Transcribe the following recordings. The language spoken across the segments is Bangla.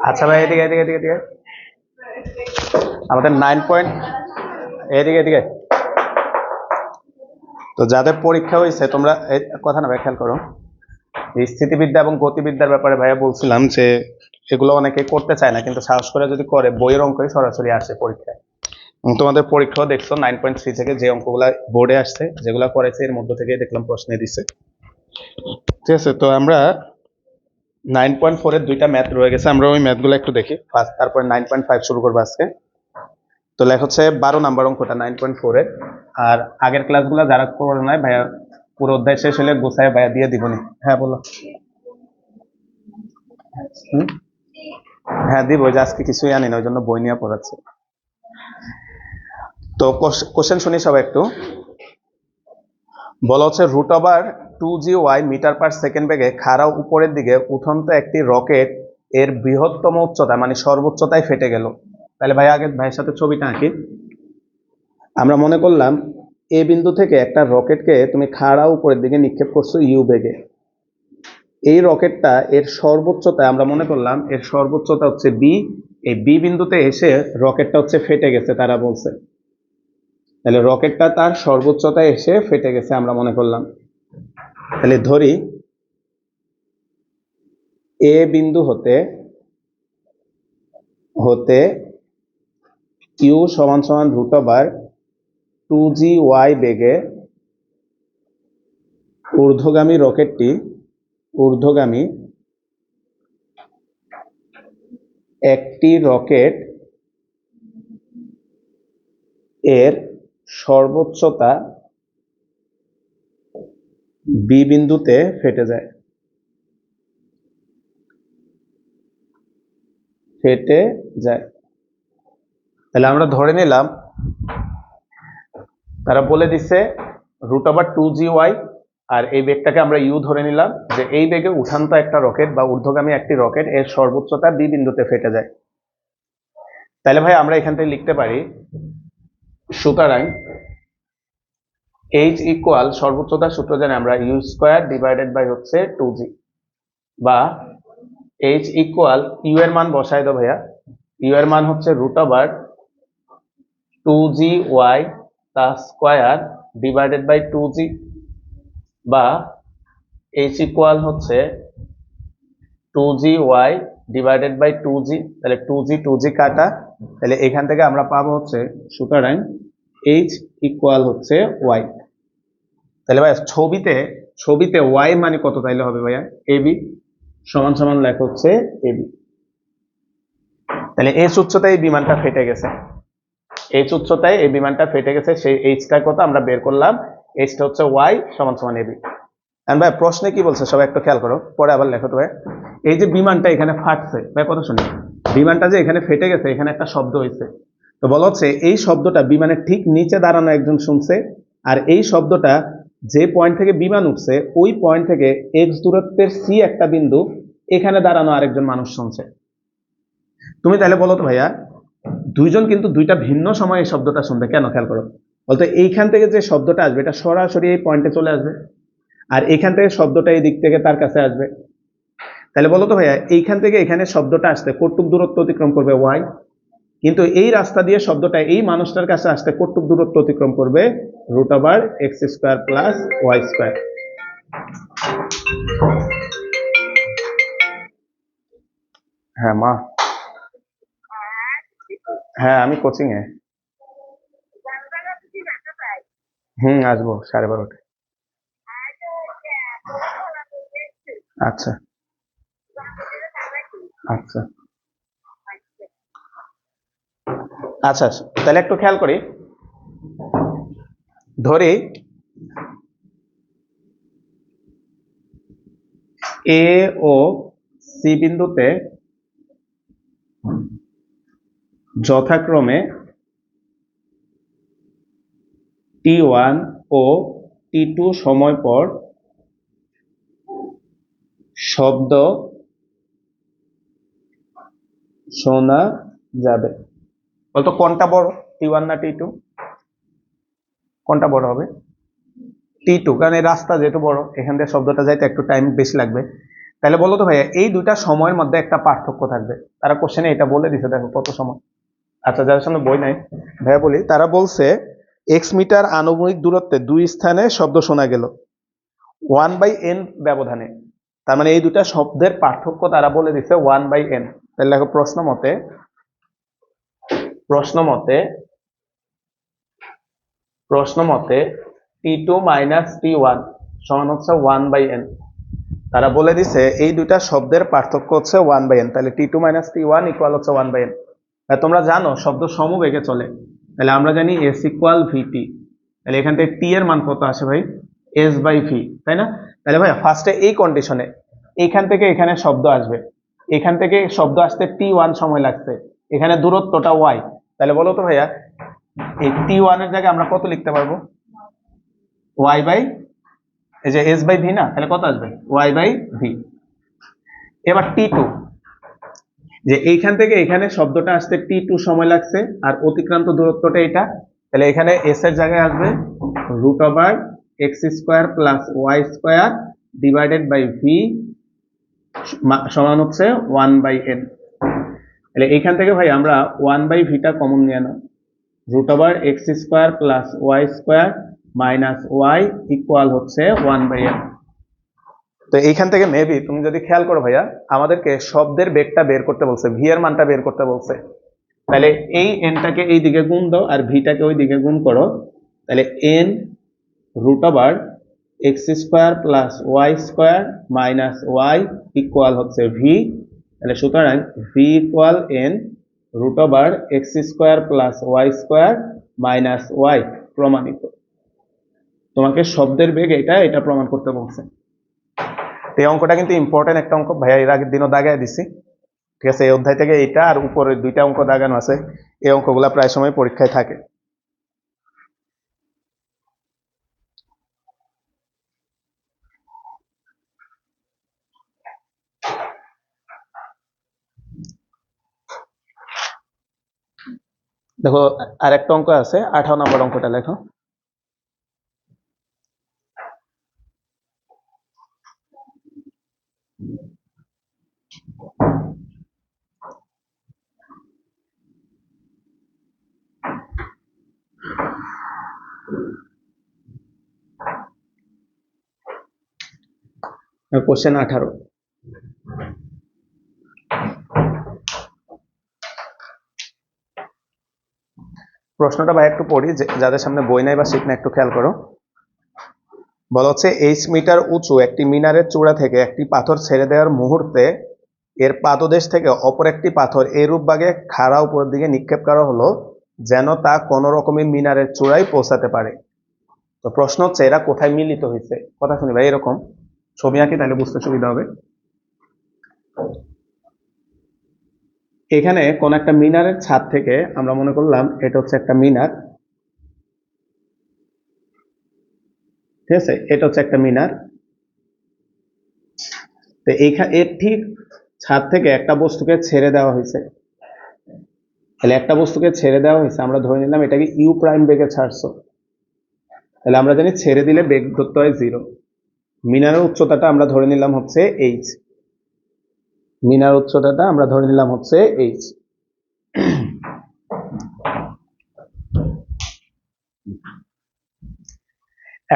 আচ্ছা ভাই এদিকে এদিকে এদিকে এদিকে। আমাদের নাইন পয়েন্ট এদিকে এদিকে। তো যাদের পরীক্ষা হয়েছে, তোমরা কথা না খেয়াল করো। এই স্থিতিবিদ্যা এবং গতিবিদ্যার ব্যাপারে ভাইয়া বলছিলাম যে, এগুলো অনেকে করতে চায় না, কিন্তু সাহস করে যদি করে, বইয়ের অঙ্কই সরাসরি আসে পরীক্ষায়। তোমাদের পরীক্ষাও দেখছ নাইন পয়েন্ট থ্রি থেকে যে অঙ্কগুলো বোর্ডে আসছে, যেগুলো করেছে, এর মধ্যে থেকে দেখলাম প্রশ্নে দিছে। ঠিক আছে, তো আমরা নাইন পয়েন্ট ফোরের দুইটা ম্যাথ রয়ে গেছে, আমরা ওই ম্যাথগুলো একটু দেখি। ফার্স্ট তারপরে নাইন পয়েন্ট ফাইভ শুরু করব আজকে। তো লেখ হচ্ছে বারো নাম্বার অঙ্কটা নাইন পয়েন্ট ফোরের আর আগের ক্লাসগুলো যারা করে নাই, ভাইয়া, পুরো অধ্যায় শেষ হলে গোছায় ভাইয়া দিয়ে দিবনি হ্যাঁ বলো। হ্যাঁ দিব যে আজকে কিছুই আনি না, ওই জন্য বই নিয়ে পড়াচ্ছি। তো কোশ্চেন শুনি সবাই একটু। বলা হচ্ছে root over two G Y meter per second বেগে খাড়া উপরের দিকে উঠন্ত একটি রকেট এর বৃহত্তম উচ্চতা মানে সর্বোচ্চতায় ফেটে গেল। তাহলে ভাই আগে ভাইয়ের সাথে ছবিটা আঁকি। আমরা মনে করলাম এ বিন্দু থেকে একটা রকেটকে তুমি খাড়া উপরের দিকে নিক্ষেপ করছ ইউ বেগে। এই রকেটটা এর সর্বোচ্চতায় আমরা মনে করলাম এর সর্বোচ্চতা হচ্ছে বি এই বি বিন্দুতে এসে রকেটটা হচ্ছে ফেটে গেছে তারা বলছে। তাহলে রকেটটা তার সর্বোচ্চতায় এসে ফেটে গেছে আমরা মনে করলাম। তাহলে ধরি, এ বিন্দু হতে হতে ইউ সমান সমান root over two G Y বেগে ঊর্ধ্বগামী রকেটটি ঊর্ধ্বগামী একটি রকেট এর সর্বোচ্চতা বি বিন্দুতে ফেটে যায়। ফেটে যায়। তাহলে আমরা ধরে নিলাম, তারা বলে দিচ্ছে root over two G Y আর এই বেগটাকে আমরা ইউ ধরে নিলাম, যে এই বেগে উঠান্ত একটা রকেট বা ঊর্ধ্বগামী একটি রকেট এর সর্বোচ্চতা বি বিন্দুতে ফেটে যায়। তাহলে ভাই আমরা এখান থেকে লিখতে পারি, সুতরাং এইচ ইকুয়াল সর্বোচ্চতার সূত্র জানি আমরা ইউ স্কোয়ার ডিভাইডেড বাই হচ্ছে টু জি বা এইচ ইকুয়াল ইউ এর মান বসাই দাও ভাইয়া ইউ এর মান হচ্ছে root over two G Y তা square divided by two G বা এইচ ইকুয়াল হচ্ছে two G Y divided by two G তাহলে টু জি টু জি কাটা, তাহলে এখান থেকে আমরা পাবো হচ্ছে সুতরাং এইচ ইকুয়াল হচ্ছে ওয়াই তাহলে ভাইয়া ছবিতে ছবিতে ওয়াই মানে কত তাইলে হবে ভাইয়া? এবি সমান সমান লেখা হচ্ছে এবি তাহলে এইচ উচ্চতায় বিমানটা ফেটে গেছে। এইচ উচ্চতায় এই বিমানটা ফেটে গেছে, সেই এইচটা কত আমরা বের করলাম। এইচটা হচ্ছে ওয়াই সমান সমান এবি and ভাই, প্রশ্নে কি বলছে সবাই একটু খেয়াল করো, পরে আবার লেখো তো ভাই। এই যে বিমানটা এখানে ফাটছে, ভাই কথা শুনি বিমানটা যে এখানে ফেটে গেছে, এখানে একটা শব্দ হয়েছে। তো বলা হচ্ছে এই শব্দটা বিমানের ঠিক নিচে দাঁড়ানো একজন শুনছে, আর এই শব্দটা যে পয়েন্ট থেকে বিমান উঠছে, ওই পয়েন্ট থেকে এক্স দূরত্বের সি একটা বিন্দু, এখানে দাঁড়ানো আরেকজন মানুষ শুনছে। তুমি তাহলে বলো তো ভাইয়া দুইজন কিন্তু দুইটা ভিন্ন সময়ে এই শব্দটা শুনবে। কেন? খেয়াল করো। বলতো এইখান থেকে যে শব্দটা আসবে, এটা সরাসরি এই পয়েন্টে চলে আসবে। আর এখান থেকে শব্দটা এই দিক থেকে তার কাছে আসবে। তাহলে বলো তো ভাইয়া, এইখান থেকে এখানে শব্দটা আসতে কটুক দূরত্ব অতিক্রম করবে ওয়াই কিন্তু এই রাস্তা দিয়ে শব্দটা এই মানুষটার কাছে আসতে কটুক দূরত্ব অতিক্রম করবে root over X square plus Y square হ্যাঁ মা। হ্যাঁ আমি কোচিং এ। হুম, আসব, সাড়ে বারোটায়। আচ্ছা। আচ্ছা। আচ্ছা। তাহলে একটু খেয়াল করি। ধরি। এ ও সি বিন্দুতে যথাক্রমে টি ওয়ান ও টি টু সময় পর শব্দ শোনা যাবে। বলতো কোনটা বড়? টি ওয়ান না টি টু কোনটা বড় হবে? টি টু কারণ এই রাস্তা যেহেতু বড়, এখান থেকে শব্দটা যাইতে একটু টাইম বেশি লাগবে। তাহলে বলো তো ভাইয়া, এই দুইটা সময়ের মধ্যে একটা পার্থক্য থাকবে। তারা কোশ্চেনে এটা বলে দিছে, দেখো কত সময়। আচ্ছা যাদের সামনে বই নাই, ভাইয়া বলি, তারা বলছে এক্স মিটার আনুভূমিক দূরত্বে দুই স্থানে শব্দ শোনা গেল। ওয়ান বাই এন ব্যবধানে। তার মানে এই দুটা শব্দের পার্থক্য তারা বলে দিছে ওয়ান বাই এন তাহলে দেখো প্রশ্ন মতে প্রশ্ন মতে প্রশ্ন মতে T two minus T one সমান হচ্ছে ওয়ান বাই এন তারা বলে দিছে এই দুটা শব্দের পার্থক্য হচ্ছে ওয়ান বাই এন তাহলে T two minus T one equal হচ্ছে ওয়ান বাই এন তোমরা জানো, শব্দ সমবেগে চলে। তাহলে আমরা জানি এস ইকুয়াল ভিটি তাহলে এখান থেকে টি এর মান কত আসে ভাই? এস বাই ভি তাই না? তাহলে ভাই ফার্স্টে এই কন্ডিশনে এখান থেকে এখানে শব্দ আসবে। এখান থেকে শব্দ আসতে টি ওয়ান সময় লাগছে। এখানে দূরত্বটা ওয়াই তাহলে বলো তো ভাইয়া, এই টি ওয়ানের জায়গায় আমরা কত লিখতে পারব? ওয়াই বাই এই যে এস বাই ভি না, তাহলে কত আসবে? ওয়াই বাই ভি এবার টি টু যে এইখান থেকে এখানে শব্দটা আসতে টি টু সময় লাগছে, আর অতিক্রান্ত দূরত্বটা এটা। তাহলে এখানে এস এর জায়গায় আসবে root over X square plus Y square divided by V সমান হচ্ছে ওয়ান বাই এন তাহলে এইখান থেকে ভাই আমরা ওয়ান বাই ভিটা কমন নিয়ে নাও root over X square plus Y square minus Y equal হচ্ছে ওয়ান বাই এন তো এইখান থেকে মেবি তুমি যদি খেয়াল করো ভাইয়া, আমাদেরকে শব্দের বেগটা বের করতে বলছে ভি এর মানটা বের করতে বলছে। তাহলে এই এনটাকে এই দিকে গুণ দাও আর ভিটাকে ওই দিকে গুণ করো। তাহলে N root over X square plus Y square minus Y equal হচ্ছে ভি তাহলে সুতরাং V equal N root over X square plus Y square minus Y প্রমাণিত। তোমাকে শব্দের বেগ এটা এটা প্রমাণ করতে বলছে। এই অঙ্কটা কিন্তু ইম্পর্টেন্ট একটা অঙ্ক। ভাইয়া, এর আগের দিনও দাগায় দিছি। ঠিক আছে, এই অধ্যায় থেকে এটা আর উপরে দুইটা অঙ্ক দাগানো আছে। এই অঙ্কগুলা প্রায় সময় পরীক্ষায় থাকে। দেখো আর একটা অঙ্ক আছে। আঠারো নম্বর অঙ্কটা লেখো। কোশ্চেন আঠারো। প্রশ্নটা ভাই একটু পড়ি যাদের সামনে বই নাই বা শিখ না একটু খেয়াল করো। বলা হচ্ছে, এইচ মিটার উঁচু একটি মিনারের চূড়া থেকে একটি পাথর ছেড়ে দেওয়ার মুহূর্তে এর পাদদেশ থেকে অপর একটি পাথর এরূপ ভাগে খাড়া উপরের দিকে নিক্ষেপ করা হলো, যেন তা কোনো রকমের মিনারের চূড়ায় পৌঁছাতে পারে। তো প্রশ্ন হচ্ছে, এরা কোথায় মিলিত হয়েছে? কথা শুনি ভাই, এরকম। ছবি আঁকি তাহলে বুঝতে সুবিধা হবে। এখানে কোন একটা মিনারের ছাদ থেকে আমরা মনে করলাম এটা হচ্ছে একটা মিনার। ঠিক আছে? এটা হচ্ছে একটা মিনার। তো এইখানে এর ঠিক ছাদ থেকে একটা বস্তুকে ছেড়ে দেওয়া হয়েছে। তাহলে একটা বস্তুকে ছেড়ে দেওয়া হয়েছে, আমরা ধরে নিলাম এটাকে ইউ প্রাইম বেগে ছাড়ছো। তাহলে আমরা জানি ছেড়ে দিলে বেগ ধরতে হয় জিরো মিনারের উচ্চতাটা আমরা ধরে নিলাম হচ্ছে এইচ মিনার উচ্চতাটা আমরা ধরে নিলাম হচ্ছে এইচ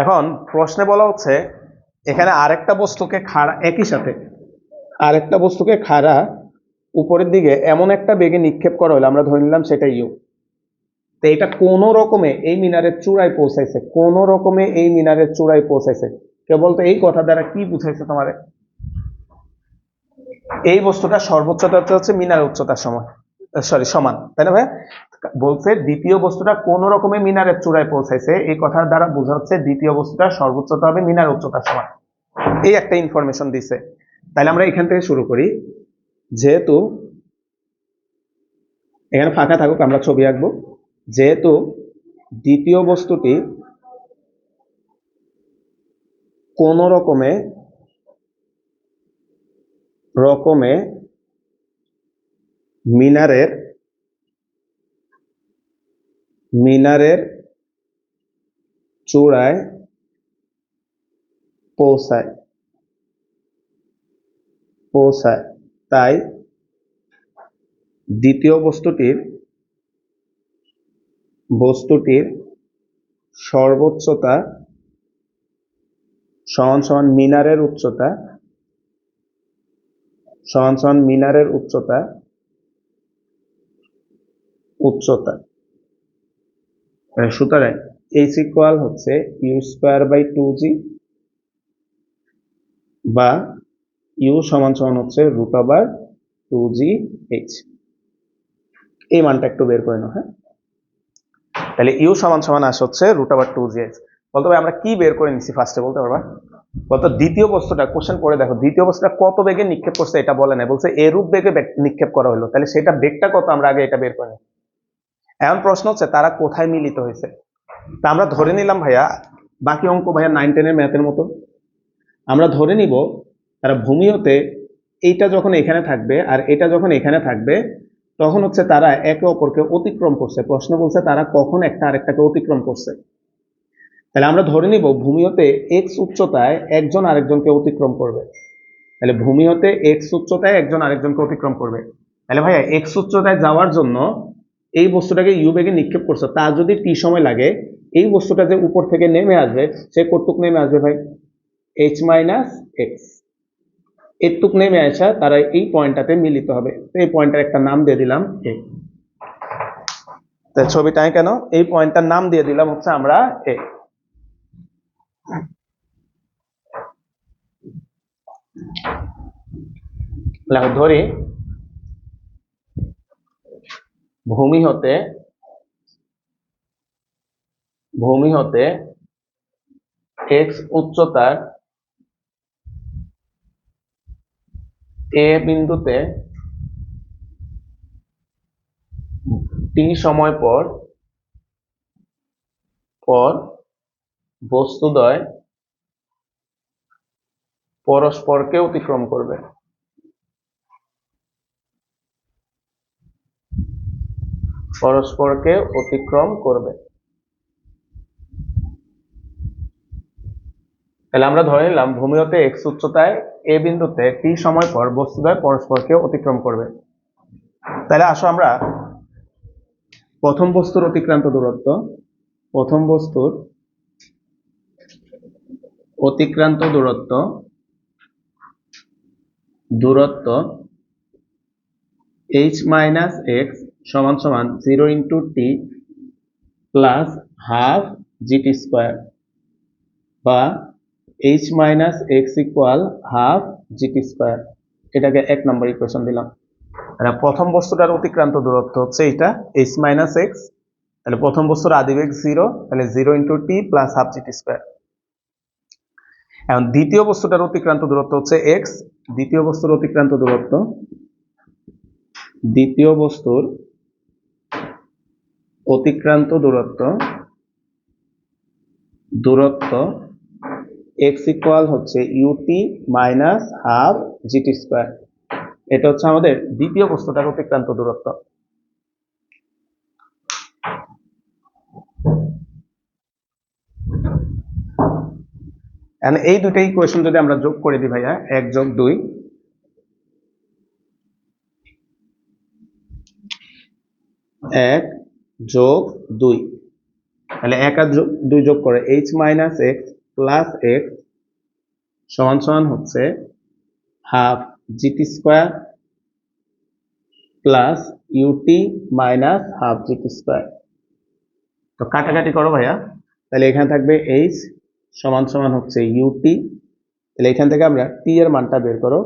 এখন প্রশ্নে বলা হচ্ছে, এখানে আরেকটা বস্তুকে খাড়া, একই সাথে আরেকটা বস্তুকে খাড়া উপরের দিকে এমন একটা বেগে নিক্ষেপ করা হলো, আমরা ধরে নিলাম সেটা ইউ তো এটা কোনো রকমে এই মিনারের চূড়ায় পৌঁছাইছে, কোনো রকমে এই মিনারের চূড়ায় পৌঁছাইছে। কেবল তো এই কথা দ্বারা কি বুঝাইছে তোমারে? এই বস্তুটা সর্বোচ্চতা হচ্ছে মিনারের উচ্চতার সমান সরি সমান, তাই না ভাই বলছে দ্বিতীয় বস্তুটা কোন রকমে মিনারের চূড়ায় পৌঁছাইছে, এই কথার দ্বারা বোঝা হচ্ছে দ্বিতীয় বস্তুটা সর্বোচ্চতা হবে মিনার উচ্চতার সমান। এই একটা ইনফরমেশন দিছে। তাহলে আমরা এখান থেকে শুরু করি। যেহেতু এখানে ফাঁকা থাকুক, আমরা ছবি আঁকবো। যেহেতু দ্বিতীয় বস্তুটি কোন রকমে রকমে মিনারের মিনারের চূড়ায় পৌঁছায় পৌঁছায়। তাই দ্বিতীয় বস্তুটির বস্তুটির সর্বোচ্চতা সমান সমান মিনারের উচ্চতা, সমান সমান মিনারের উচ্চতা উচ্চতা। সুতরাং এইচ ইকুয়াল হচ্ছে U square by two G বা ইউ সমান সমান হচ্ছে root over two G H এই মানটা একটু বের করে নাও হ্যাঁ। তাহলে ইউ সমান সমান আসে হচ্ছে root over two G H বলতে হবে আমরা কি বের করে নিছি ফার্স্টে বলতে পারবা বলতো দ্বিতীয় বস্তুটা কোশ্চেন করে দেখো, দ্বিতীয় বস্তুটা কত বেগে নিক্ষেপ করছে এটা বলে না বলছে এরূপ বেগে নিক্ষেপ করা হলো। তাহলে সেটা বেগটা কত? আমরা আগে এটা বের করে এখন প্রশ্ন হচ্ছে, তারা কোথায় মিলিত হয়েছে? তা আমরা ধরে নিলাম ভাইয়া, বাকি অঙ্ক ভাইয়া নাইন টেনের ম্যাথের মতো। আমরা ধরে নিব, তারা ভূমি হতে এইটা যখন এখানে থাকবে আর এটা যখন এখানে থাকবে, তখন হচ্ছে তারা একে অপরকে অতিক্রম করছে। প্রশ্ন বলছে তারা কখন একটা আরেকটাকে অতিক্রম করছে। তাহলে আমরা ধরে নিব ভূমি হতে এক্স উচ্চতায় একজন আরেকজনকে অতিক্রম করবে। তাহলে ভূমি হতে এক্স উচ্চতায় একজন আরেকজনকে অতিক্রম করবে। তাহলে ভাইয়া এক্স উচ্চতায় যাওয়ার জন্য এই বস্তুটাকে ইউ বেগে নিক্ষেপ করছে। তা যদি টি সময় লাগে, এই বস্তুটা যে উপর থেকে নেমে আসবে, সে কতটুক নেমে আসবে ভাই? এইচ মাইনাস এক্স এরটুক নেমে আসা তারা এই পয়েন্টটাতে মিলিত হবে। এই পয়েন্টটার একটা নাম দিয়ে দিলাম এ তা ছবিটায় কেন? এই পয়েন্টটার নাম দিয়ে দিলাম হচ্ছে আমরা এ ধরি ভূমি হতে ভূমি হতে এক্স উচ্চতার এ বিন্দুতে টি সময় পর পর বস্তুদ্বয় পরস্পরকে অতিক্রম করবে। পরস্পরকে অতিক্রম করবে। তাহলে আমরা ধরে নিলাম ভূমি হতে এক্স উচ্চতায় এ বিন্দুতে টি সময় পর বস্তুদ্বয় পরস্পরকে অতিক্রম করবে। তাহলে আসো আমরা প্রথম বস্তুর অতিক্রান্ত দূরত্ব, প্রথম বস্তুর অতিক্রান্ত দূরত্ব দূরত্ব এইচ মাইনাস এক্স সমান সমান zero into t plus half g t square বা h minus x equal half g t square এটাকে এক নম্বর ইকুয়েশন দিলাম। তাহলে প্রথম বস্তুটার অতিক্রান্ত দূরত্ব হচ্ছে এটা এইচ মাইনাস এক্স তাহলে প্রথম বস্তুর আদিবেগ জিরো তাহলে zero into t plus half g t square এখন দ্বিতীয় বস্তুটার অতিক্রান্ত দূরত্ব হচ্ছে এক্স দ্বিতীয় বস্তুর অতিক্রান্ত দূরত্ব, দ্বিতীয় বস্তুর অতিক্রান্ত দূরত্ব দূরত্ব এক্স ইকুয়াল হচ্ছে u t minus half g t square এটা হচ্ছে আমাদের দ্বিতীয় বস্তুটার অতিক্রান্ত দূরত্ব। And এই দুটো ইকুয়েশন যদি আমরা যোগ করে দিই ভাইয়া, এক যোগ দুই। এক যোগ দুই। তাহলে এক আর দুই যোগ করে h minus x plus x সমান সমান হচ্ছে half g t square plus u t minus half g t square তো কাটাকাটি করো ভাইয়া। তাহলে এখানে থাকবে এইচ সমান সমান হচ্ছে ইউটি তাহলে এখান থেকে আমরা টি এর মানটা বের করো।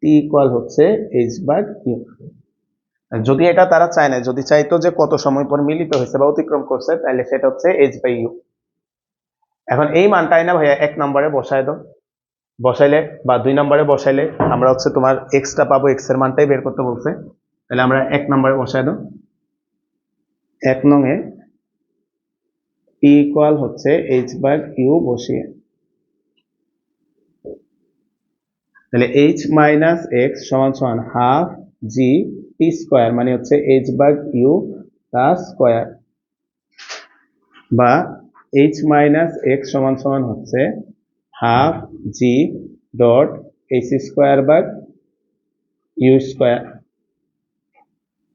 টি ইকুয়াল হচ্ছে এইচ বাই ইউ যদি এটা তারা চায় না, যদি চাইতো যে কত সময় পর মিলিত হয়েছে বা অতিক্রম করছে, তাহলে সেটা হচ্ছে এইচ বাই ইউ এখন এই মানটাই না ভাইয়া, এক নম্বরে বসায় দাও। বসাইলে বা দুই নম্বরে বসাইলে আমরা হচ্ছে তোমার এক্সটা পাবো এক্সের মানটাই বের করতে বলছে। তাহলে আমরা এক নম্বরে বসায় দাও। এক নং এ টি ইকুয়াল হচ্ছে এইচ বাই ইউ বসিয়ে। তাহলে এইচ মাইনাস এক্স সমান সমান হাফ জি টি স্কোয়ার মানে হচ্ছে এইচ বাগ ইউ তার স্কোয়ার বা এইচ মাইনাস এক্স সমান সমান হচ্ছে half g dot h square bug you square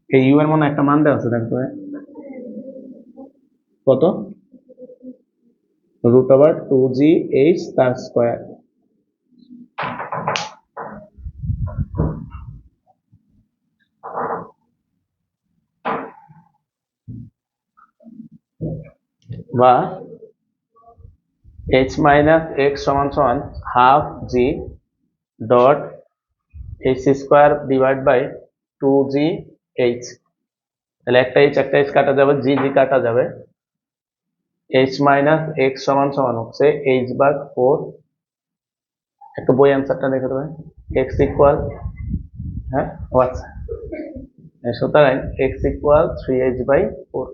এই ইউ এর মনে একটা মান দেওয়া আছে, দেখো। কত? Root over two g h তার স্কোয়ার বা এইচ মাইনাস এক্স সমান সমান half g dot h square divide by two g h তাহলে একটা এইচ একটা এইচ কাটা যাবে জি জি কাটা যাবে। এইচ মাইনাস এক্স সমান সমান হচ্ছে এইচ বাগ ফোর একটা বই অ্যান্সারটা দেখে দেবেন। এক্স ইকুয়াল হ্যাঁ? ও আচ্ছা। সুতরাং x equal three h by four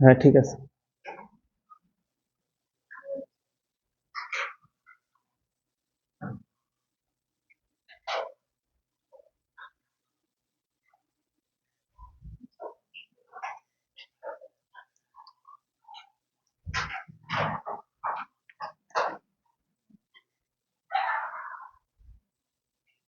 হ্যাঁ ঠিক আছে।